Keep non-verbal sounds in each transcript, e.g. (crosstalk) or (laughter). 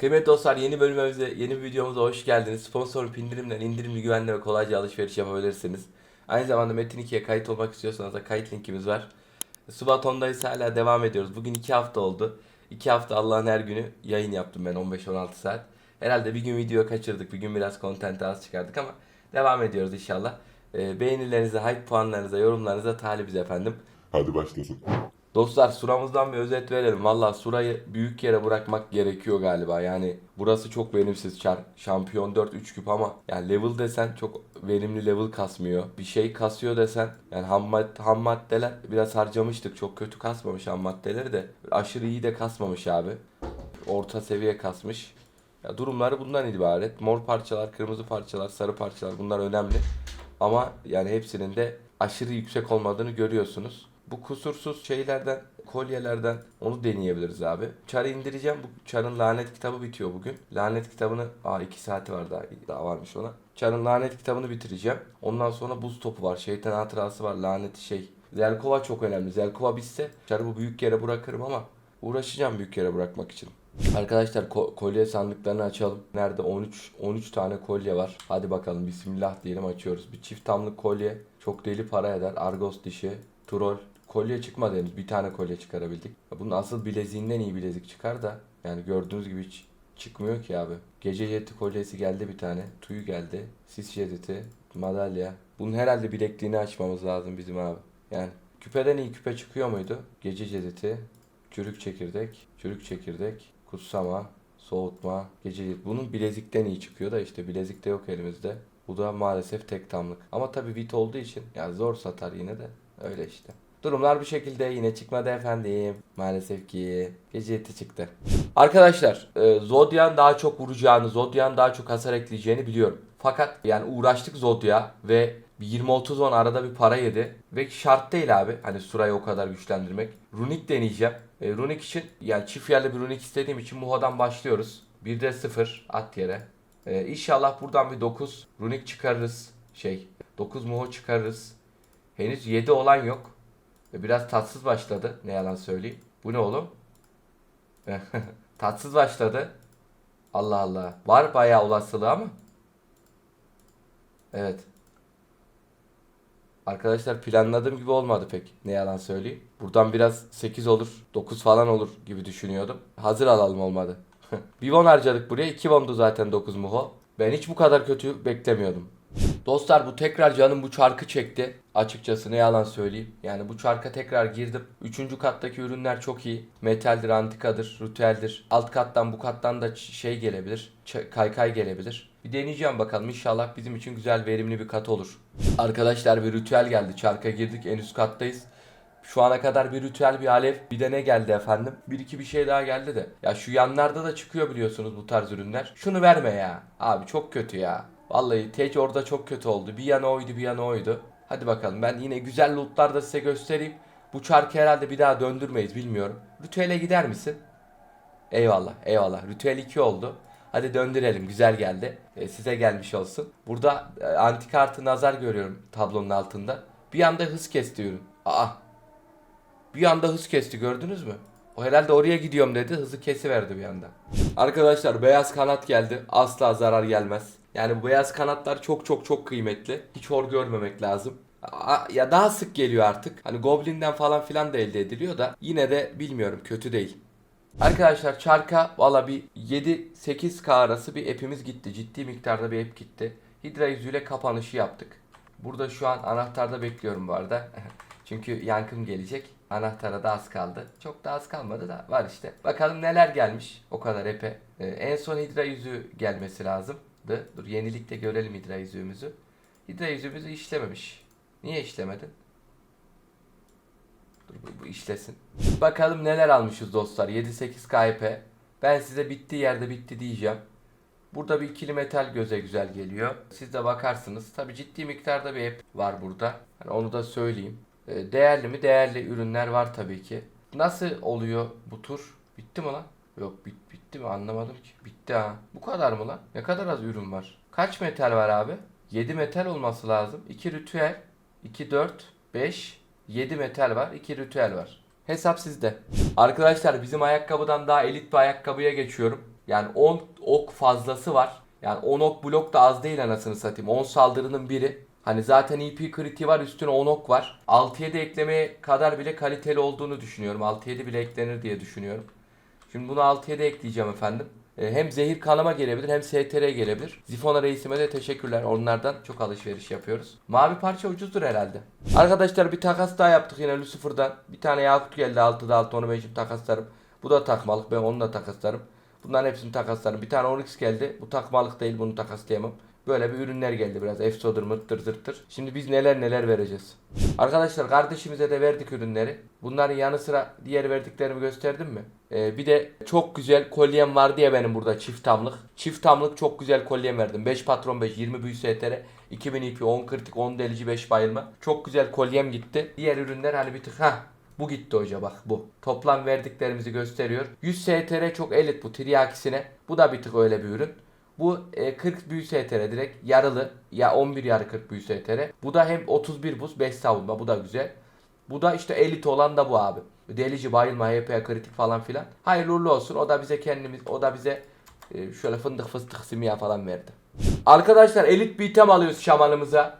Kıymetli dostlar yeni bölümümüze, yeni bir videomuza hoş geldiniz. Sponsor indirimden indirimli güvenli ve kolayca alışveriş yapabilirsiniz. Aynı zamanda Metin 2'ye kayıt olmak istiyorsanız da kayıt linkimiz var. Subaton'dayız hala devam ediyoruz. Bugün 2 hafta oldu. 2 hafta Allah'ın her günü yayın yaptım ben 15-16 saat. Herhalde bir gün video kaçırdık, bir gün biraz content az çıkardık ama devam ediyoruz inşallah. Ee, beğenilerinize, hype puanlarınıza, yorumlarınıza talibiz efendim. Hadi başlasın. Dostlar suramızdan bir özet verelim. Valla surayı büyük yere bırakmak gerekiyor galiba. Yani burası çok verimsiz. Çar, şampiyon 4 3 küp ama yani level desen çok verimli level kasmıyor. Bir şey kasıyor desen yani ham, mad- ham maddeler biraz harcamıştık. Çok kötü kasmamış ham maddeleri de. Aşırı iyi de kasmamış abi. Orta seviye kasmış. Ya durumları bundan ibaret. Mor parçalar, kırmızı parçalar, sarı parçalar bunlar önemli. Ama yani hepsinin de aşırı yüksek olmadığını görüyorsunuz. Bu kusursuz şeylerden, kolyelerden onu deneyebiliriz abi. Çar'ı indireceğim. Bu Çar'ın lanet kitabı bitiyor bugün. Lanet kitabını, aa 2 saati var daha, daha varmış ona. Çar'ın lanet kitabını bitireceğim. Ondan sonra buz topu var, şeytan hatırası var, lanet şey. Zelkova çok önemli. Zelkova bitse Çar'ı bu büyük yere bırakırım ama uğraşacağım büyük yere bırakmak için. Arkadaşlar ko- kolye sandıklarını açalım. Nerede 13 13 tane kolye var. Hadi bakalım bismillah diyelim açıyoruz. Bir çift tamlık kolye çok deli para eder. Argos dişi, troll. Kolye çıkmadı henüz. Bir tane kolye çıkarabildik. Bunun asıl bileziğinden iyi bilezik çıkar da yani gördüğünüz gibi hiç çıkmıyor ki abi. Gece jeti kolyesi geldi bir tane. Tuyu geldi. Sis jeti, madalya. Bunun herhalde bilekliğini açmamız lazım bizim abi. Yani küpeden iyi küpe çıkıyor muydu? Gece cezeti, çürük çekirdek, çürük çekirdek, kutsama, soğutma, gece bunun bilezikten iyi çıkıyor da işte bilezikte yok elimizde. Bu da maalesef tek tamlık. Ama tabii vit olduğu için yani zor satar yine de öyle işte. Durumlar bu şekilde yine çıkmadı efendim. Maalesef ki gece eti çıktı. Arkadaşlar e, Zodiac'ın daha çok vuracağını, Zodiac'ın daha çok hasar ekleyeceğini biliyorum. Fakat yani uğraştık Zodiac ve bir 20-30 won arada bir para yedi. Ve şart değil abi hani Sura'yı o kadar güçlendirmek. Runik deneyeceğim. E, runik için yani çift yerli bir runik istediğim için Muho'dan başlıyoruz. 1'de 0 at yere. E, inşallah buradan bir 9 runik çıkarırız. Şey 9 Muho çıkarırız. Henüz 7 olan yok. Biraz tatsız başladı. Ne yalan söyleyeyim. Bu ne oğlum? (laughs) tatsız başladı. Allah Allah. Var bayağı olasılığı ama. Evet. Arkadaşlar planladığım gibi olmadı pek. Ne yalan söyleyeyim. Buradan biraz 8 olur, 9 falan olur gibi düşünüyordum. Hazır alalım olmadı. (laughs) bir won harcadık buraya. 2 wondu zaten 9 muho. Ben hiç bu kadar kötü beklemiyordum. Dostlar bu tekrar canım bu çarkı çekti. Açıkçası ne yalan söyleyeyim. Yani bu çarka tekrar girdim. Üçüncü kattaki ürünler çok iyi. Metaldir, antikadır, ritüeldir. Alt kattan bu kattan da şey gelebilir. kaykay gelebilir. Bir deneyeceğim bakalım. İnşallah bizim için güzel verimli bir kat olur. Arkadaşlar bir ritüel geldi. Çarka girdik. En üst kattayız. Şu ana kadar bir ritüel bir alev bir de ne geldi efendim? Bir iki bir şey daha geldi de. Ya şu yanlarda da çıkıyor biliyorsunuz bu tarz ürünler. Şunu verme ya. Abi çok kötü ya. Vallahi Tej orada çok kötü oldu. Bir yana oydu bir yana oydu. Hadi bakalım ben yine güzel lootlar da size göstereyim. Bu çarkı herhalde bir daha döndürmeyiz bilmiyorum. Ritüele gider misin? Eyvallah eyvallah. Ritüel 2 oldu. Hadi döndürelim güzel geldi. E, size gelmiş olsun. Burada e, antik artı nazar görüyorum tablonun altında. Bir anda hız kesti ürün. Aa bir anda hız kesti gördünüz mü? O herhalde oraya gidiyorum dedi hızı kesiverdi bir anda. Arkadaşlar beyaz kanat geldi. Asla zarar gelmez. Yani bu beyaz kanatlar çok çok çok kıymetli. Hiç hor görmemek lazım. Ya daha sık geliyor artık. Hani Goblin'den falan filan da elde ediliyor da yine de bilmiyorum kötü değil. Arkadaşlar çarka valla bir 7-8K arası bir app'imiz gitti. Ciddi miktarda bir app gitti. Hidra yüzüyle kapanışı yaptık. Burada şu an anahtarda bekliyorum bu arada. (laughs) Çünkü yankım gelecek. Anahtara da az kaldı. Çok da az kalmadı da var işte. Bakalım neler gelmiş o kadar app'e. Ee, en son Hidra yüzüğü gelmesi lazımdı. Dur yenilikte görelim Hidra yüzüğümüzü. Hidra yüzüğümüzü işlememiş. Niye işlemedin? Dur bu, bu işlesin. Bakalım neler almışız dostlar. 7-8 KP. Ben size bittiği yerde bitti diyeceğim. Burada bir ikili metal göze güzel geliyor. Siz de bakarsınız. Tabi ciddi miktarda bir app var burada. Yani onu da söyleyeyim. Ee, Değerli mi? Değerli ürünler var tabii ki. Nasıl oluyor bu tur? Bitti mi lan? Yok bit, bitti mi anlamadım ki. Bitti ha. Bu kadar mı lan? Ne kadar az ürün var? Kaç metal var abi? 7 metal olması lazım. 2 ritüel. 2, 4, 5, 7 metal var. 2 ritüel var. Hesap sizde. Arkadaşlar bizim ayakkabıdan daha elit bir ayakkabıya geçiyorum. Yani 10 ok fazlası var. Yani 10 ok blok da az değil anasını satayım. 10 saldırının biri. Hani zaten EP kritiği var üstüne 10 ok var. 6'ya da eklemeye kadar bile kaliteli olduğunu düşünüyorum. 6'ya da bile eklenir diye düşünüyorum. Şimdi bunu 6'ya da ekleyeceğim efendim. E, Hem zehir kanama gelebilir hem STR gelebilir. Zifona reisime de teşekkürler. Onlardan çok alışveriş yapıyoruz. Mavi parça ucuzdur herhalde. Arkadaşlar bir takas daha yaptık yine Lucifer'dan. Bir tane Yakut geldi 6'da 6 onu ben şimdi takaslarım. Bu da takmalık ben onu da takaslarım. Bunların hepsini takaslarım. Bir tane Onyx geldi. Bu takmalık değil bunu takaslayamam. Böyle bir ürünler geldi biraz. Efsodur mırttır zırttır. Şimdi biz neler neler vereceğiz. Arkadaşlar kardeşimize de verdik ürünleri. Bunların yanı sıra diğer verdiklerimi gösterdim mi? Ee, bir de çok güzel kolyem var diye benim burada çift tamlık. Çift tamlık çok güzel kolyem verdim. 5 patron 5, 20 büyü STR, 2000 IP, 10 kritik, 10 delici, 5 bayılma. Çok güzel kolyem gitti. Diğer ürünler hani bir tık ha bu gitti hoca bak bu. Toplam verdiklerimizi gösteriyor. 100 STR çok elit bu tiryakisine. Bu da bir tık öyle bir ürün. Bu e, 40 büyü STR direkt yarılı ya 11 yarı 40 büyü STR. Bu da hem 31 buz 5 savunma bu da güzel. Bu da işte elit olan da bu abi. Delici, bayılma, HP, kritik falan filan. Hayırlı uğurlu olsun. O da bize kendimiz, o da bize e, şöyle fındık fıstık simya falan verdi. Arkadaşlar elit bir item alıyoruz şamanımıza.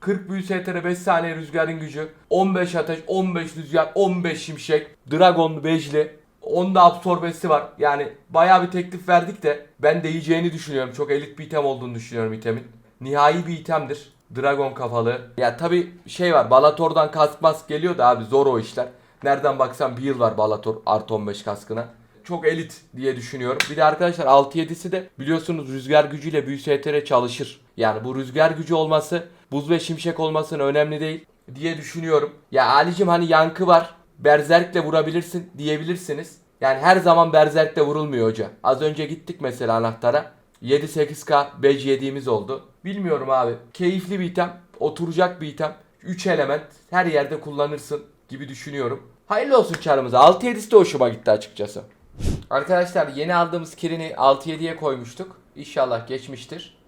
40 büyü STR 5 saniye rüzgarın gücü. 15 ateş, 15 rüzgar, 15 şimşek. Dragonlu bejli. Onda absorbesi var. Yani bayağı bir teklif verdik de ben değeceğini düşünüyorum. Çok elit bir item olduğunu düşünüyorum itemin. Nihai bir itemdir. Dragon kafalı. Ya tabi şey var. Balator'dan kask mask geliyor da abi zor o işler. Nereden baksan bir yıl var Balator artı 15 kaskına. Çok elit diye düşünüyorum. Bir de arkadaşlar 6-7'si de biliyorsunuz rüzgar gücüyle büyü STR çalışır. Yani bu rüzgar gücü olması buz ve şimşek olmasının önemli değil diye düşünüyorum. Ya Ali'cim hani yankı var. Berzerk'le vurabilirsin diyebilirsiniz. Yani her zaman Berzerk'le vurulmuyor hoca. Az önce gittik mesela anahtara. 7-8K badge yediğimiz oldu. Bilmiyorum abi. Keyifli bir item. Oturacak bir item. 3 element. Her yerde kullanırsın gibi düşünüyorum. Hayırlı olsun çarımıza. 6-7'si de hoşuma gitti açıkçası. Arkadaşlar yeni aldığımız kirini 6-7'ye koymuştuk. İnşallah geçmiştir.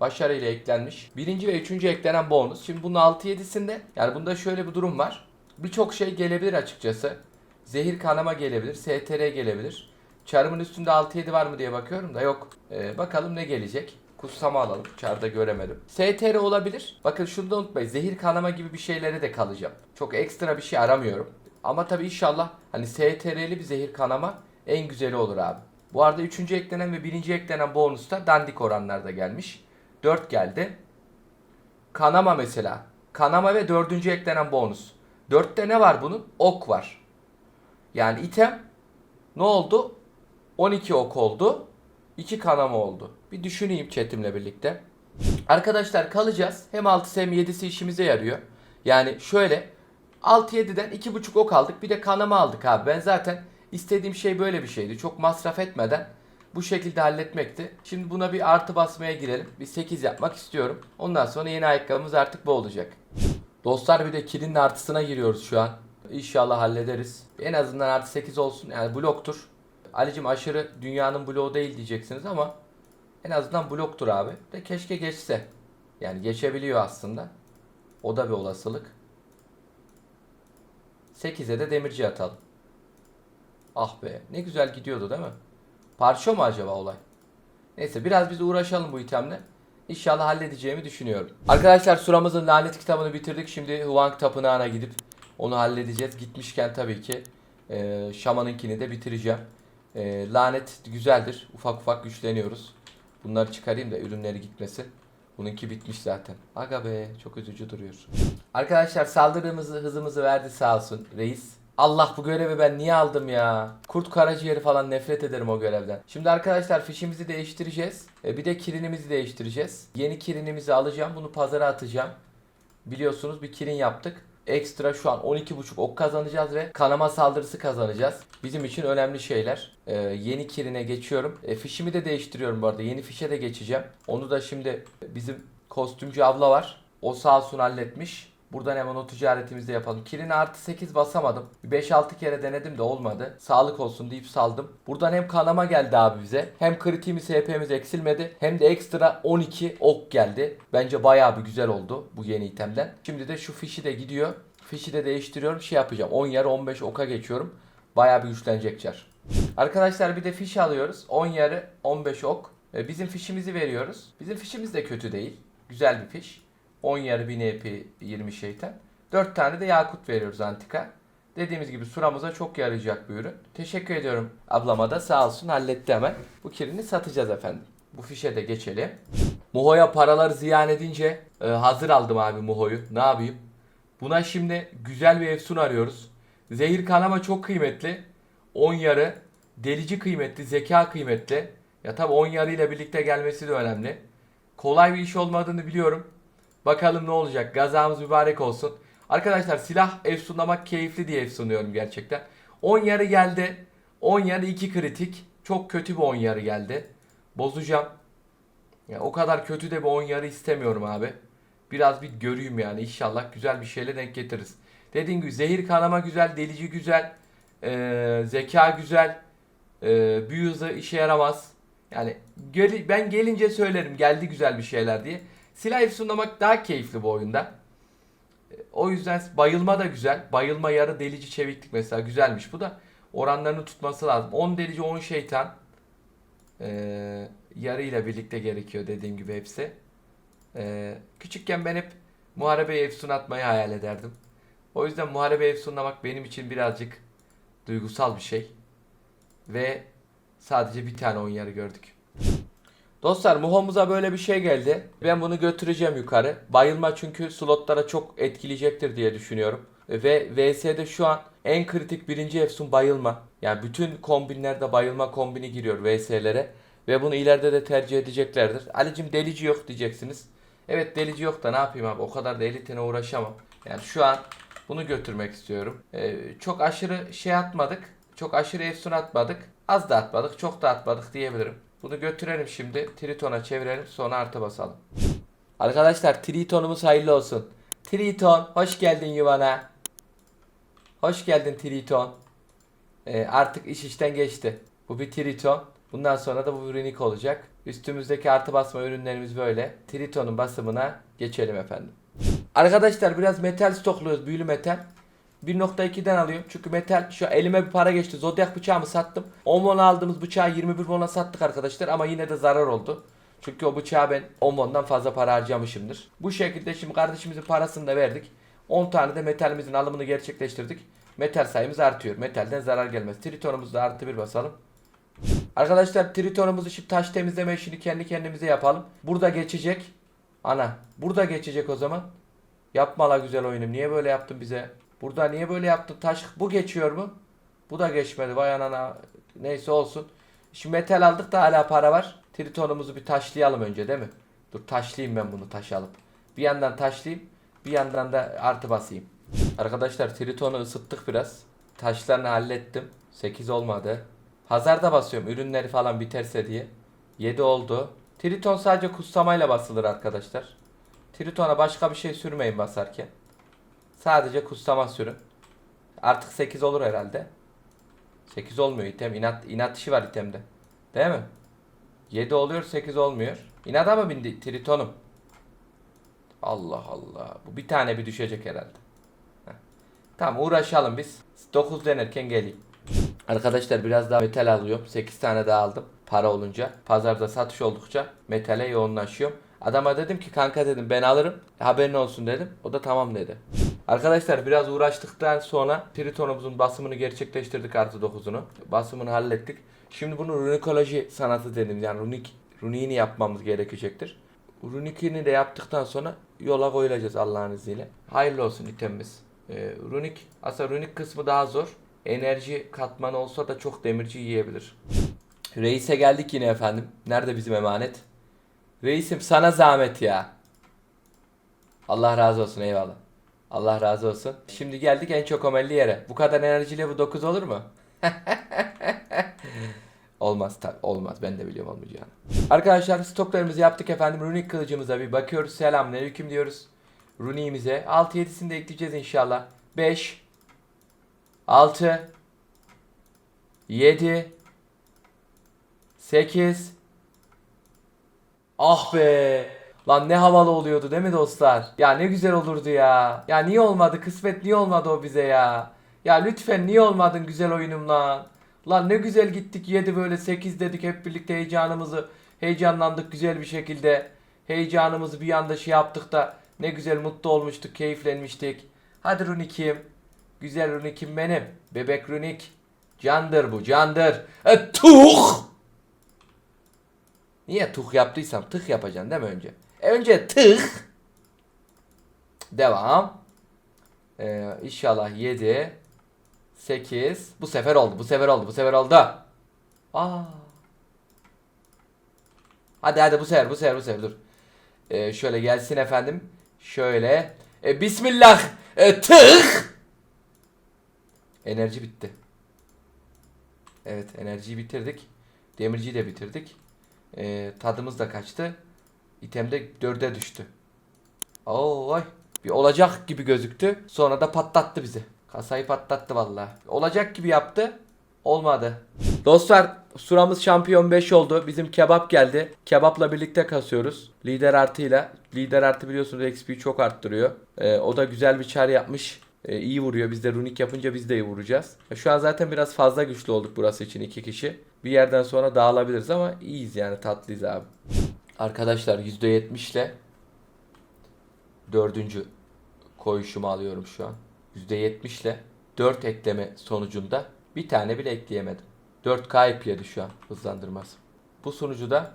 Başarıyla eklenmiş. Birinci ve üçüncü eklenen bonus. Şimdi bunun 6-7'sinde yani bunda şöyle bir durum var. Birçok şey gelebilir açıkçası. Zehir kanama gelebilir. STR gelebilir. Çarımın üstünde 6-7 var mı diye bakıyorum da yok. Ee, bakalım ne gelecek. Kutsama alalım. Çarda göremedim. STR olabilir. Bakın şunu da unutmayın. Zehir kanama gibi bir şeylere de kalacağım. Çok ekstra bir şey aramıyorum. Ama tabii inşallah hani STR'li bir zehir kanama en güzeli olur abi. Bu arada 3. eklenen ve 1. eklenen bonus da dandik oranlarda gelmiş. 4 geldi. Kanama mesela. Kanama ve 4. eklenen bonus. 4'te ne var bunun? Ok var. Yani item ne oldu? 12 ok oldu. 2 kanama oldu. Bir düşüneyim chatimle birlikte. Arkadaşlar kalacağız. Hem 6'sı hem 7'si işimize yarıyor. Yani şöyle 6-7'den 2.5 ok aldık. Bir de kanama aldık abi. Ben zaten istediğim şey böyle bir şeydi. Çok masraf etmeden bu şekilde halletmekti. Şimdi buna bir artı basmaya girelim. Bir 8 yapmak istiyorum. Ondan sonra yeni ayakkabımız artık bu olacak. Dostlar bir de kilin artısına giriyoruz şu an. İnşallah hallederiz. En azından artı 8 olsun. Yani bloktur. Alicim aşırı dünyanın bloğu değil diyeceksiniz ama en azından bloktur abi. De keşke geçse. Yani geçebiliyor aslında. O da bir olasılık. 8'e de demirci atalım. Ah be ne güzel gidiyordu değil mi? Parça mı acaba olay? Neyse biraz biz uğraşalım bu itemle. İnşallah halledeceğimi düşünüyorum. Arkadaşlar suramızın lanet kitabını bitirdik. Şimdi Huang Tapınağı'na gidip onu halledeceğiz. Gitmişken tabii ki e, Şaman'ınkini de bitireceğim. E, lanet güzeldir. Ufak ufak güçleniyoruz. Bunları çıkarayım da ürünleri gitmesin. Bununki bitmiş zaten. Aga be çok üzücü duruyor. Arkadaşlar saldırımızı hızımızı verdi sağ olsun reis. Allah bu görevi ben niye aldım ya? Kurt karaciğeri falan nefret ederim o görevden. Şimdi arkadaşlar fişimizi değiştireceğiz. E, bir de kirinimizi değiştireceğiz. Yeni kirinimizi alacağım. Bunu pazara atacağım. Biliyorsunuz bir kirin yaptık. Ekstra şu an 12.5 ok kazanacağız ve kanama saldırısı kazanacağız. Bizim için önemli şeyler. Ee, yeni kirine geçiyorum. E, fişimi de değiştiriyorum bu arada. Yeni fişe de geçeceğim. Onu da şimdi bizim kostümcü abla var. O sağ olsun halletmiş. Buradan hemen o ticaretimizi yapalım. Kirine artı 8 basamadım. 5-6 kere denedim de olmadı. Sağlık olsun deyip saldım. Buradan hem kanama geldi abi bize. Hem kritiğimiz HP'miz eksilmedi. Hem de ekstra 12 ok geldi. Bence bayağı bir güzel oldu bu yeni itemden. Şimdi de şu fişi de gidiyor. Fişi de değiştiriyorum. Şey yapacağım. 10 yarı 15 oka geçiyorum. Bayağı bir güçlenecek çar. Arkadaşlar bir de fiş alıyoruz. 10 yarı 15 ok. Bizim fişimizi veriyoruz. Bizim fişimiz de kötü değil. Güzel bir fiş. 10 yarı 1000 EP 20 şeytan. 4 tane de yakut veriyoruz antika. Dediğimiz gibi suramıza çok yarayacak bir ürün. Teşekkür ediyorum ablama da sağ olsun halletti hemen. Bu kirini satacağız efendim. Bu fişe de geçelim. Muho'ya paraları ziyan edince e, hazır aldım abi Muho'yu. Ne yapayım? Buna şimdi güzel bir efsun arıyoruz. Zehir kanama çok kıymetli. 10 yarı. Delici kıymetli. Zeka kıymetli. Ya tabi 10 yarı ile birlikte gelmesi de önemli. Kolay bir iş olmadığını biliyorum. Bakalım ne olacak. Gazamız mübarek olsun. Arkadaşlar silah efsunlamak keyifli diye efsunluyorum gerçekten. 10 yarı geldi. 10 yarı 2 kritik. Çok kötü bir 10 yarı geldi. Bozacağım. Ya o kadar kötü de bir 10 yarı istemiyorum abi. Biraz bir göreyim yani inşallah güzel bir şeyle denk getiririz. Dediğim gibi zehir kanama güzel, delici güzel, ee, zeka güzel, ee, büyü hızı işe yaramaz. Yani ben gelince söylerim geldi güzel bir şeyler diye. Silah efsunlamak daha keyifli bu oyunda. E, O yüzden bayılma da güzel. Bayılma yarı delici çeviklik mesela güzelmiş bu da. Oranlarını tutması lazım. 10 delici 10 şeytan. Ee, yarıyla birlikte gerekiyor dediğim gibi hepsi. Ee, küçükken ben hep muharebe efsun atmayı hayal ederdim. O yüzden muharebe efsunlamak benim için birazcık duygusal bir şey. Ve sadece bir tane oyun yarı gördük. Dostlar Muho'muza böyle bir şey geldi. Ben bunu götüreceğim yukarı. Bayılma çünkü slotlara çok etkileyecektir diye düşünüyorum. Ve VS'de şu an en kritik birinci efsun bayılma. Yani bütün kombinlerde bayılma kombini giriyor VS'lere. Ve bunu ileride de tercih edeceklerdir. Alicim delici yok diyeceksiniz. Evet delici yok da ne yapayım abi o kadar da elitine uğraşamam. Yani şu an bunu götürmek istiyorum. Ee, çok aşırı şey atmadık. Çok aşırı efsun atmadık. Az da atmadık çok da atmadık diyebilirim. Bunu götürelim şimdi. Triton'a çevirelim sonra artı basalım. Arkadaşlar Triton'umuz hayırlı olsun. Triton hoş geldin yuvana. Hoş geldin Triton. Ee, artık iş işten geçti. Bu bir Triton. Bundan sonra da bu ürünük olacak. Üstümüzdeki artı basma ürünlerimiz böyle. Triton'un basımına geçelim efendim. Arkadaşlar biraz metal stokluyoruz. Büyülü metal. 1.2'den alıyorum. Çünkü metal şu elime bir para geçti. Zodyak bıçağımı sattım. 10 won aldığımız bıçağı 21 won'a sattık arkadaşlar ama yine de zarar oldu. Çünkü o bıçağı ben 10 won'dan fazla para harcamışımdır. Bu şekilde şimdi kardeşimizin parasını da verdik. 10 tane de metalimizin alımını gerçekleştirdik. Metal sayımız artıyor. Metalden zarar gelmez. Tritonumuzu da artı bir basalım. Arkadaşlar tritonumuzu şimdi taş temizleme işini kendi kendimize yapalım. Burada geçecek. Ana burada geçecek o zaman. Yapma la güzel oyunum. Niye böyle yaptın bize? Burada niye böyle yaptın? Taş bu geçiyor mu? Bu da geçmedi. Vay anana. Neyse olsun. Şimdi metal aldık da hala para var. Tritonumuzu bir taşlayalım önce değil mi? Dur taşlayayım ben bunu taş alıp. Bir yandan taşlayayım. Bir yandan da artı basayım. Arkadaşlar Triton'u ısıttık biraz. Taşlarını hallettim. 8 olmadı. Hazarda basıyorum ürünleri falan biterse diye. 7 oldu. Triton sadece kutsamayla basılır arkadaşlar. Triton'a başka bir şey sürmeyin basarken. Sadece kutsama sürün. Artık 8 olur herhalde. 8 olmuyor item. İnat, inat işi var itemde. Değil mi? 7 oluyor 8 olmuyor. İnada mı bindi Triton'um? Allah Allah. Bu bir tane bir düşecek herhalde. Heh. Tamam uğraşalım biz. 9 denerken geleyim. Arkadaşlar biraz daha metal alıyorum. 8 tane daha aldım. Para olunca. Pazarda satış oldukça metale yoğunlaşıyorum. Adama dedim ki kanka dedim ben alırım. Haberin olsun dedim. O da tamam dedi. Arkadaşlar biraz uğraştıktan sonra Triton'umuzun basımını gerçekleştirdik artı 9'unu. Basımını hallettik. Şimdi bunu runikoloji sanatı dedim. Yani runik, runiğini yapmamız gerekecektir. Runikini de yaptıktan sonra yola koyulacağız Allah'ın izniyle. Hayırlı olsun itemimiz. Ee, runik, aslında runik kısmı daha zor. Enerji katmanı olsa da çok demirci yiyebilir. Reis'e geldik yine efendim. Nerede bizim emanet? Reisim sana zahmet ya. Allah razı olsun eyvallah. Allah razı olsun. Şimdi geldik en çok omelli yere. Bu kadar enerjiyle bu 9 olur mu? (laughs) olmaz tabi olmaz ben de biliyorum olmayacağını. Arkadaşlar stoklarımızı yaptık efendim. Runik kılıcımıza bir bakıyoruz. Selamünaleyküm diyoruz. Runiğimize. 6-7'sini de ekleyeceğiz inşallah. 5 6 7 8 Ah be. Lan ne havalı oluyordu değil mi dostlar? Ya ne güzel olurdu ya. Ya niye olmadı? Kısmet niye olmadı o bize ya? Ya lütfen niye olmadın güzel oyunum lan? Lan ne güzel gittik 7 böyle 8 dedik hep birlikte heyecanımızı heyecanlandık güzel bir şekilde. Heyecanımızı bir anda şey yaptık da ne güzel mutlu olmuştuk, keyiflenmiştik. Hadi Runik'im. Güzel Runik'im benim. Bebek Runik. Candır bu, candır. E, tuh! Niye tuh yaptıysam tık yapacaksın değil mi önce? Önce tık. Devam. Ee, inşallah 7 8 Bu sefer oldu. Bu sefer oldu. Bu sefer oldu. Aa. Hadi hadi bu sefer bu sefer bu sefer dur. Ee, şöyle gelsin efendim. Şöyle. E, bismillah. E, tık. Enerji bitti. Evet enerjiyi bitirdik. Demirciyi de bitirdik. Ee, tadımız da kaçtı. İtem de 4'e düştü. Oy. Bir olacak gibi gözüktü. Sonra da patlattı bizi. Kasayı patlattı vallahi. Olacak gibi yaptı. Olmadı. Dostlar suramız şampiyon 5 oldu. Bizim kebap geldi. Kebapla birlikte kasıyoruz. Lider artıyla. Lider artı biliyorsunuz XP'yi çok arttırıyor. Ee, o da güzel bir çar yapmış. Ee, iyi vuruyor. Biz de runik yapınca biz de iyi vuracağız. Şu an zaten biraz fazla güçlü olduk burası için iki kişi. Bir yerden sonra dağılabiliriz ama iyiyiz yani tatlıyız abi. Arkadaşlar %70 ile dördüncü koyuşumu alıyorum şu an. %70 ile 4 ekleme sonucunda bir tane bile ekleyemedim. 4 kayıp yedi şu an hızlandırmaz. Bu sunucuda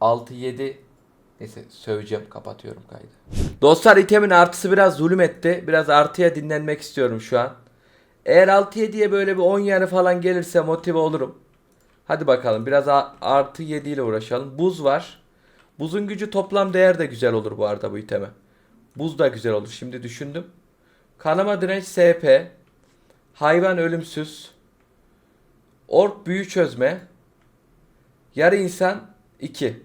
6-7 neyse söveceğim kapatıyorum kaydı. Dostlar itemin artısı biraz zulüm etti. Biraz artıya dinlenmek istiyorum şu an. Eğer 6-7'ye böyle bir 10 yarı falan gelirse motive olurum. Hadi bakalım biraz artı 7 ile uğraşalım. Buz var. Buzun gücü toplam değer de güzel olur bu arada bu iteme. Buz da güzel olur. Şimdi düşündüm. Kanama direnç SP. Hayvan ölümsüz. Ork büyü çözme. Yarı insan 2.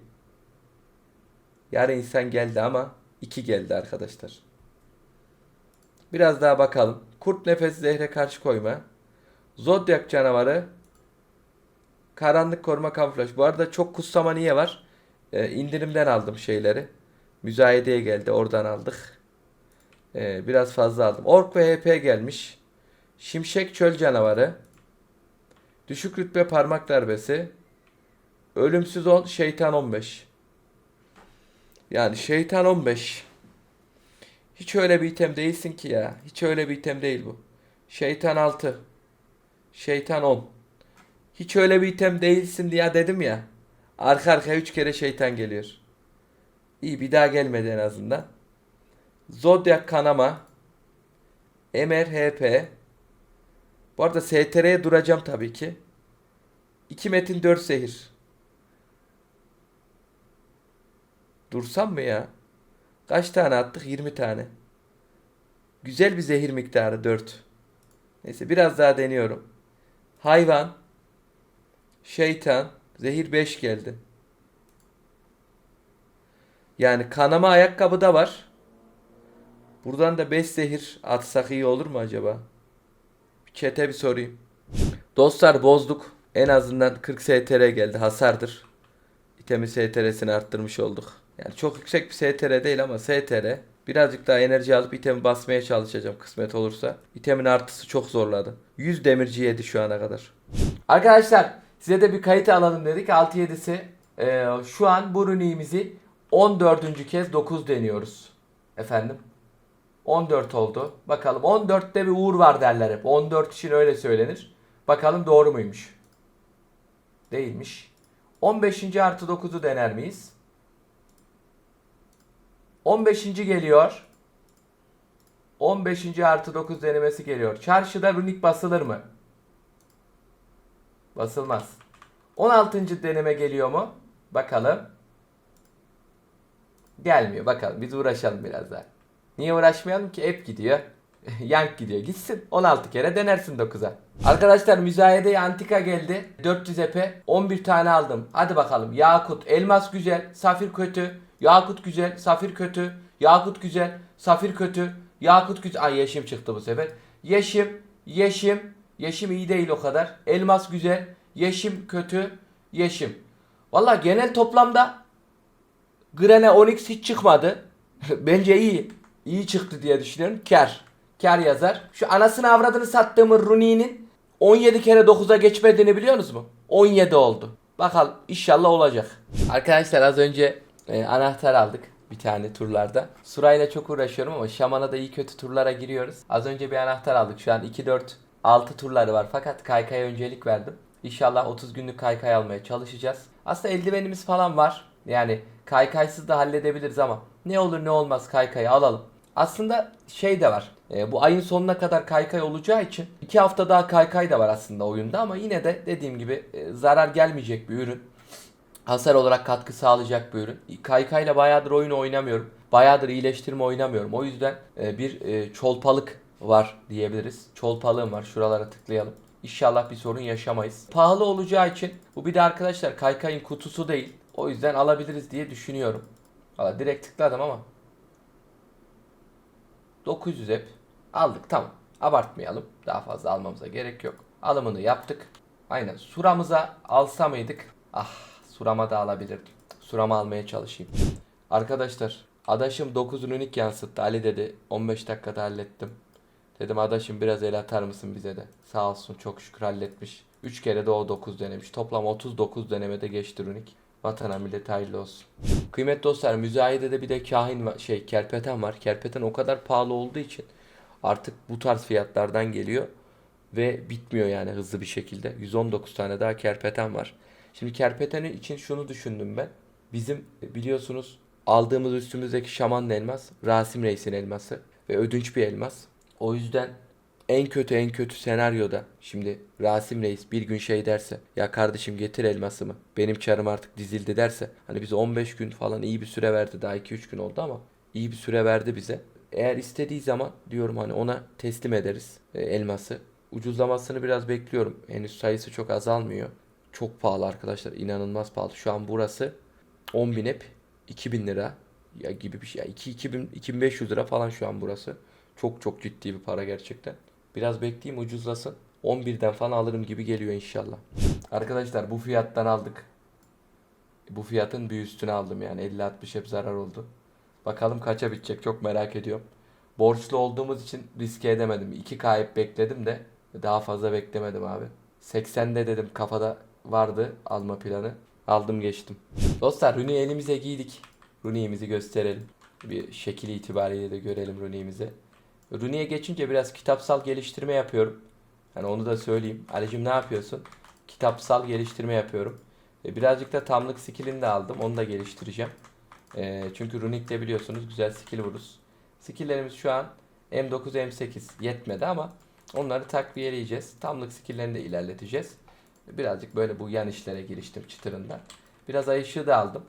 Yarı insan geldi ama 2 geldi arkadaşlar. Biraz daha bakalım. Kurt nefes zehre karşı koyma. Zodyak canavarı. Karanlık koruma kamuflaj. Bu arada çok kutsama niye var? Ee, indirimden aldım şeyleri. Müzayedeye geldi. Oradan aldık. Ee, biraz fazla aldım. Ork ve HP gelmiş. Şimşek çöl canavarı. Düşük rütbe parmak darbesi. Ölümsüz 10, şeytan 15. Yani şeytan 15. Hiç öyle bir item değilsin ki ya. Hiç öyle bir item değil bu. Şeytan 6. Şeytan 10. Hiç öyle bir item değilsin diye dedim ya. Arka arkaya 3 kere şeytan geliyor. İyi bir daha gelmedi en azından. Zodyak kanama. Emer HP. Bu arada STR'ye duracağım tabii ki. 2 metin 4 zehir. Dursam mı ya? Kaç tane attık? 20 tane. Güzel bir zehir miktarı 4. Neyse biraz daha deniyorum. Hayvan. Şeytan. Zehir 5 geldi. Yani kanama ayakkabı da var. Buradan da 5 zehir atsak iyi olur mu acaba? Çete bir sorayım. Dostlar bozduk. En azından 40 STR geldi. Hasardır. İtemin STR'sini arttırmış olduk. Yani çok yüksek bir STR değil ama STR. Birazcık daha enerji alıp itemi basmaya çalışacağım kısmet olursa. İtemin artısı çok zorladı. 100 demirci yedi şu ana kadar. Arkadaşlar size de bir kayıt alalım dedik. 6-7'si. Ee, şu an bu runiğimizi 14. kez 9 deniyoruz. Efendim. 14 oldu. Bakalım 14'te bir uğur var derler hep. 14 için öyle söylenir. Bakalım doğru muymuş? Değilmiş. 15. artı 9'u dener miyiz? 15. geliyor. 15. artı 9 denemesi geliyor. Çarşıda runik basılır mı? Basılmaz. 16. deneme geliyor mu? Bakalım. Gelmiyor. Bakalım. Biz uğraşalım biraz daha. Niye uğraşmayalım ki? Hep gidiyor. (laughs) Yank gidiyor. Gitsin. 16 kere denersin 9'a. Arkadaşlar müzayedeye antika geldi. 400 epe. 11 tane aldım. Hadi bakalım. Yakut. Elmas güzel. Safir kötü. Yakut güzel. Safir kötü. Yakut güzel. Safir kötü. Yakut güzel. Ay yeşim çıktı bu sefer. Yeşim. Yeşim. Yeşim iyi değil o kadar. Elmas güzel. Yeşim kötü. Yeşim. Valla genel toplamda Grene Onyx hiç çıkmadı. (laughs) Bence iyi. İyi çıktı diye düşünüyorum. Kar. Kar yazar. Şu anasını avradını sattığımın Runi'nin 17 kere 9'a geçmediğini biliyorsunuz mu? 17 oldu. Bakalım inşallah olacak. Arkadaşlar az önce e, anahtar aldık bir tane turlarda. Surayla çok uğraşıyorum ama Şaman'a da iyi kötü turlara giriyoruz. Az önce bir anahtar aldık. Şu an 2 4 6 turları var fakat kaykaya öncelik verdim. İnşallah 30 günlük kaykay almaya çalışacağız. Aslında eldivenimiz falan var. Yani kaykaysız da halledebiliriz ama ne olur ne olmaz kaykayı alalım. Aslında şey de var. e, bu ayın sonuna kadar kaykay olacağı için 2 hafta daha kaykay da var aslında oyunda ama yine de dediğim gibi e, zarar gelmeyecek bir ürün. Hasar olarak katkı sağlayacak bir ürün. Kaykayla bayağıdır oyun oynamıyorum. Bayağıdır iyileştirme oynamıyorum. O yüzden e, bir e, çolpalık var diyebiliriz. Çolpalığım var. Şuralara tıklayalım. İnşallah bir sorun yaşamayız. Pahalı olacağı için bu bir de arkadaşlar kaykayın kutusu değil. O yüzden alabiliriz diye düşünüyorum. Valla direkt tıkladım ama 900 hep aldık tamam. Abartmayalım. Daha fazla almamıza gerek yok. Alımını yaptık. Aynen. Suramıza alsa mıydık? Ah surama da alabilirdim. Surama almaya çalışayım. Arkadaşlar adaşım 9 runik yansıttı. Ali dedi 15 dakikada hallettim. Dedim adaşım biraz el atar mısın bize de. Sağ olsun çok şükür halletmiş. 3 kere de o 9 denemiş. Toplam 39 denemede geçti runik. Vatana millete hayırlı olsun. Kıymetli dostlar müzayedede bir de kahin şey kerpeten var. Kerpeten o kadar pahalı olduğu için artık bu tarz fiyatlardan geliyor ve bitmiyor yani hızlı bir şekilde. 119 tane daha kerpeten var. Şimdi kerpeteni için şunu düşündüm ben. Bizim biliyorsunuz aldığımız üstümüzdeki şamanın elmas Rasim Reis'in elması ve ödünç bir elmas. O yüzden en kötü en kötü senaryoda şimdi Rasim Reis bir gün şey derse ya kardeşim getir elmasımı benim çarım artık dizildi derse hani bize 15 gün falan iyi bir süre verdi daha 2-3 gün oldu ama iyi bir süre verdi bize. Eğer istediği zaman diyorum hani ona teslim ederiz e, elması. Ucuzlamasını biraz bekliyorum. Henüz sayısı çok azalmıyor. Çok pahalı arkadaşlar. inanılmaz pahalı. Şu an burası 10.000 hep 2000 lira ya gibi bir şey. Ya 2 2000 2500 lira falan şu an burası. Çok çok ciddi bir para gerçekten. Biraz bekleyeyim ucuzlasın. 11'den falan alırım gibi geliyor inşallah. Arkadaşlar bu fiyattan aldık. Bu fiyatın bir üstüne aldım yani 50-60 hep zarar oldu. Bakalım kaça bitecek çok merak ediyorum. Borçlu olduğumuz için riske edemedim. 2 kayıp bekledim de daha fazla beklemedim abi. 80'de dedim kafada vardı alma planı. Aldım geçtim. Dostlar Rooney elimize giydik. Rooney'imizi gösterelim. Bir şekil itibariyle de görelim Rooney'imizi. Rooney'e geçince biraz kitapsal geliştirme yapıyorum. Yani onu da söyleyeyim. Ali'cim ne yapıyorsun? Kitapsal geliştirme yapıyorum. E, birazcık da tamlık skillini de aldım. Onu da geliştireceğim. E, çünkü Runik'te biliyorsunuz güzel skill vururuz. Skill'lerimiz şu an M9 M8 yetmedi ama onları takviyeleyeceğiz. Tamlık skill'lerini de ilerleteceğiz. Birazcık böyle bu yan işlere giriştim çıtırından. Biraz ay ışığı da aldım.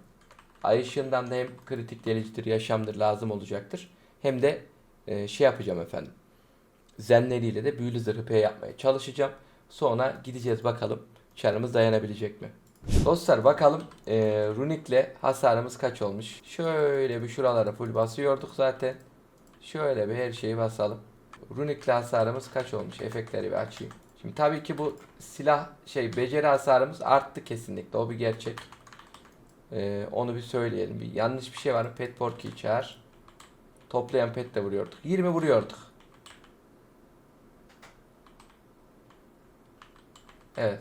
Ay ışığından da hem kritik delicidir, yaşamdır lazım olacaktır. Hem de e, şey yapacağım efendim. Zenleriyle de büyülü zırhı P yapmaya çalışacağım. Sonra gideceğiz bakalım çarımız dayanabilecek mi? Dostlar bakalım e, Runik'le hasarımız kaç olmuş? Şöyle bir şuralara full basıyorduk zaten. Şöyle bir her şeyi basalım. Runik'le hasarımız kaç olmuş? Efektleri bir açayım. Şimdi tabii ki bu silah şey beceri hasarımız arttı kesinlikle. O bir gerçek. Ee, onu bir söyleyelim. Bir yanlış bir şey var mı? Pet Porky'yi çağır. Toplayan pet de vuruyorduk. 20 vuruyorduk. Evet.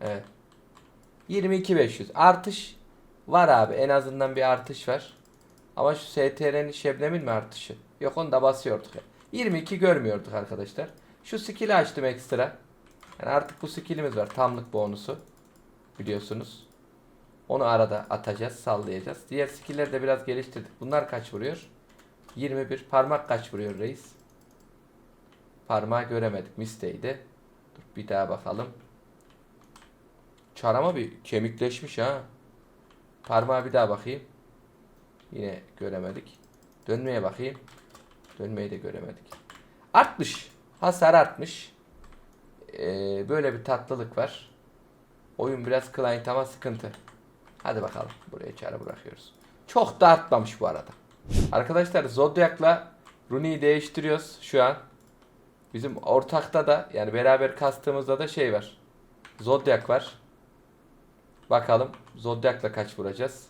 Evet. 22.500. Artış var abi. En azından bir artış var. Ama şu STR'nin Şebnem'in mi artışı? Yok onu da basıyorduk ya. 22 görmüyorduk arkadaşlar. Şu skill'i açtım ekstra. Yani artık bu skill'imiz var. Tamlık bonusu. Biliyorsunuz. Onu arada atacağız, sallayacağız. Diğer skill'leri de biraz geliştirdik. Bunlar kaç vuruyor? 21. Parmak kaç vuruyor reis? Parmağı göremedik. Misteydi. Dur bir daha bakalım. Çarama bir kemikleşmiş ha. Parmağa bir daha bakayım. Yine göremedik. Dönmeye bakayım. Dönmeyi de göremedik. Artmış. Hasar artmış. Ee, böyle bir tatlılık var. Oyun biraz client ama sıkıntı. Hadi bakalım. Buraya çare bırakıyoruz. Çok da artmamış bu arada. Arkadaşlar Zodiac'la Rooney'i değiştiriyoruz şu an. Bizim ortakta da yani beraber kastığımızda da şey var. Zodiac var. Bakalım Zodiac'la kaç vuracağız.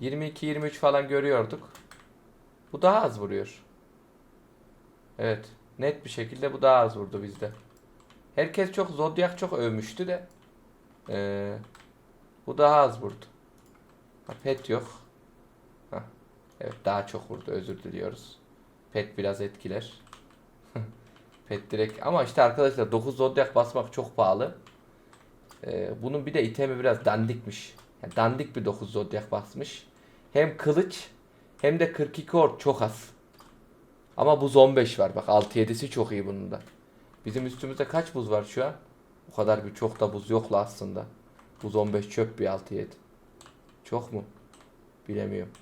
22-23 falan görüyorduk. Bu daha az vuruyor. Evet. Net bir şekilde bu daha az vurdu bizde. Herkes çok Zodiac çok övmüştü de. Ee, bu daha az vurdu. Pet yok. Hah, Evet daha çok vurdu özür diliyoruz. Pet biraz etkiler. (laughs) Pet direkt ama işte arkadaşlar 9 Zodiac basmak çok pahalı. Ee, bunun bir de itemi biraz dandikmiş. Yani dandik bir 9 Zodiac basmış. Hem kılıç hem de 42 ort çok az. Ama buz 15 var. Bak 6-7'si çok iyi bunun da. Bizim üstümüzde kaç buz var şu an? O kadar bir çok da buz yok la aslında. Buz 15 çöp bir 6-7. Çok mu? Bilemiyorum.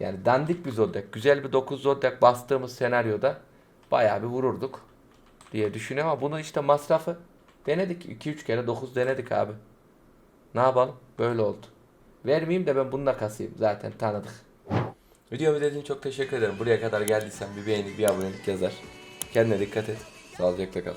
Yani dandik bir Zodiac. Güzel bir 9 Zodiac bastığımız senaryoda bayağı bir vururduk diye düşünüyorum ama bunu işte masrafı denedik. 2-3 kere 9 denedik abi. Ne yapalım? Böyle oldu. Vermeyeyim de ben bununla kasayım. Zaten tanıdık. Videomu izlediğin çok teşekkür ederim. Buraya kadar geldiysen bir beğeni, bir abonelik yazar. Kendine dikkat et. Sağlıcakla kal.